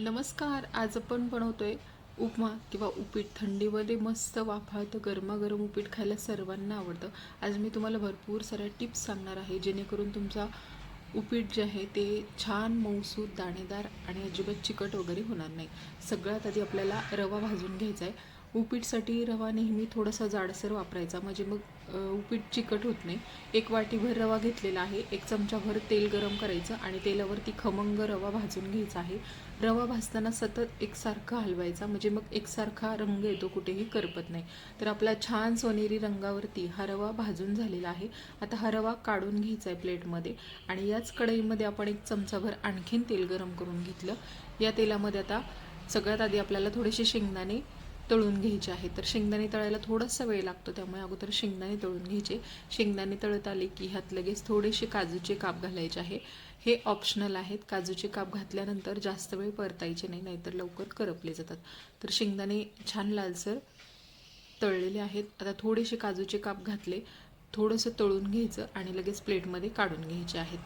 नमस्कार आज आपण बनवतोय उपमा किंवा उपीट. थंडीमध्ये मस्त वाफाळतं गरमागरम उपीट खायला सर्वांना आवडतं. आज मी तुम्हाला भरपूर साऱ्या टिप्स सांगणार आहे जेणेकरून तुमचा उपीट जे आहे ते छान मऊसूद दाणेदार आणि अजिबात चिकट वगैरे होणार नाही. सगळ्यात आधी आपल्याला रवा भाजून घ्यायचा आहे. उपीटसाठी रवा नेहमी थोडासा जाडसर वापरायचा. म्हणजे मग उपीट चिकट होत नाही. एक वाटीभर रवा घेतलेला आहे. एक चमचाभर तेल गरम करायचं आणि तेलावरती खमंग रवा भाजून घ्यायचा आहे. रवा भाजताना सतत एकसारखा हलवायचा. म्हणजे मग एकसारखा रंग येतो कुठेही करपत नाही. तर आपला छान सोनेरी रंगावरती हा रवा भाजून झालेला आहे. आता हा रवा काढून घ्यायचा आहे प्लेटमध्ये. आणि याच कढईमध्ये आपण एक चमचाभर आणखीन तेल गरम करून घेतलं. या तेलामध्ये आता सगळ्यात आधी आपल्याला थोडेसे शेंगदाणे तळून घ्यायचे आहे तर शेंगदाणे तळायला थोडासा वेळ लागतो त्यामुळे अगोदर शेंगदाणे तळून घ्यायचे. शेंगदाणे तळत आले की ह्यात लगेच थोडेसे काजूचे काप घालायचे आहे. हे ऑप्शनल आहेत. काजूचे काप घातल्यानंतर जास्त वेळ परतायचे नाही नाहीतर लवकर करपले जातात. तर शेंगदाणे छान लालसर तळलेले आहेत. आता थोडेसे काजूचे काप घातले थोडंसं तळून घ्यायचं आणि लगेच प्लेटमध्ये काढून घ्यायचे आहेत.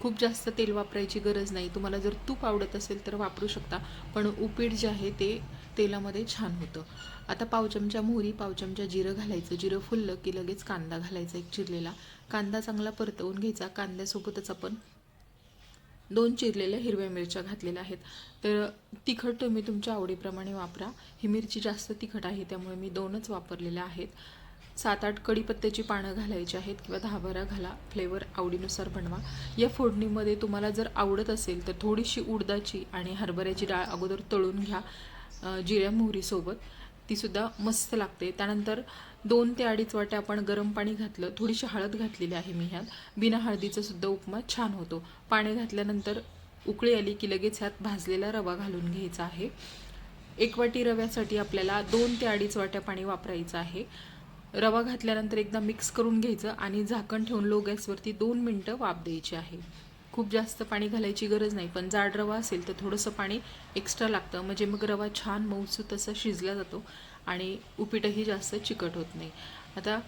खूप जास्त तेल वापरायची गरज नाही. तुम्हाला जर तूप आवडत असेल तर वापरू शकता. पण उपीट जे आहे ते तेलामध्ये छान होतं. आता पाव चमचा मोहरी पाव चमचा जिरं घालायचं. जिरं फुललं की लगेच कांदा घालायचा एक चिरलेला. कांदा चांगला परतवून घ्यायचा. कांद्यासोबतच आपण दोन चिरलेल्या हिरव्या मिरच्या घातलेल्या आहेत. तर तिखट तुम्ही तुमच्या आवडीप्रमाणे वापरा. ही मिरची जास्त तिखट आहे त्यामुळे मी दोनच वापरलेल्या आहेत. सात आठ कढीपत्त्याची पानं घालायची आहेत किंवा दहा बारा घाला. फ्लेवर आवडीनुसार बनवा. या फोडणीमध्ये तुम्हाला जर आवडत असेल तर थोडीशी उडदाची आणि हरभऱ्याची डाळ अगोदर तळून घ्या. जिऱ्या मोहरीसोबत तीसुद्धा मस्त लागते. त्यानंतर दोन ते अडीच वाट्या आपण गरम पाणी घातलं थोडीशी हळद घातलेली आहे मी ह्यात. बिना हळदीचा सुद्धा उपमा छान होतो. पाणी घातल्यानंतर उकळी आली की लगेच ह्यात भाजलेला रवा घालून घ्यायचा आहे. एक वाटी रव्यासाठी आपल्याला दोन ते अडीच वाट्या पाणी वापरायचं आहे. रवा घातल्यानंतर एकदा मिक्स करून घ्यायचं आणि झाकण ठेवून लो गॅसवरती दोन मिनटं वाफ द्यायची आहे. खूप जास्त पाणी घालायची गरज नाही. पण जाड रवा असेल तर थोडंसं पाणी एक्स्ट्रा लागतं. म्हणजे मग रवा छान मऊसूत असा शिजला जातो आणि उपीटही जास्त चिकट होत नाही. आता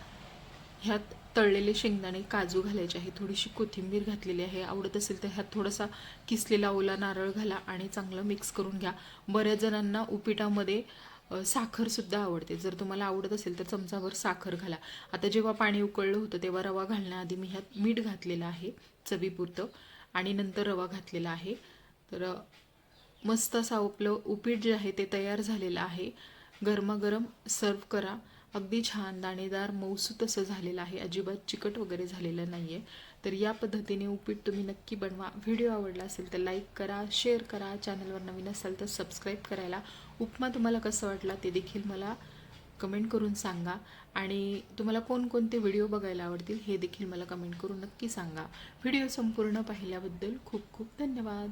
ह्यात तळलेले शेंगदाणे काजू घालायचे आहे थोडीशी कोथिंबीर घातलेली आहे. आवडत असेल तर ह्यात थोडासा किसलेला ओला नारळ घाला आणि चांगलं मिक्स करून घ्या. बऱ्याच जणांना उपीटामध्ये साखरसुद्धा आवडते. जर तुम्हाला आवडत असेल तर चमचाभर साखर घाला. आता जेव्हा पाणी उकळलं होतं तेव्हा रवा घालण्याआधी मी ह्यात मीठ घातलेलं आहे चवीपुरतं. आणि नंतर रवा घातलेला आहे. तर मस्त असा आपलं उपीट जे आहे ते तयार झालेलं आहे. गरमागरम सर्व करा. अगदी छान दाणेदार मऊसू असं झालेलं आहे. अजिबात चिकट वगैरे झालेलं नाही आहे तर या पद्धतीने उपीट तुम्ही नक्की बनवा. व्हिडिओ आवडला असेल तर लाईक करा शेअर करा. चॅनलवर नवीन असाल तर सबस्क्राईब करायला. उपमा तुम्हाला कसं वाटला ते देखील मला कमेंट करून सांगा. आणि तुम्हाला कोणकोणते व्हिडिओ बघायला आवडतील हे देखील मला कमेंट करून नक्की सांगा. व्हिडिओ संपूर्ण पाहिल्याबद्दल खूप खूप धन्यवाद.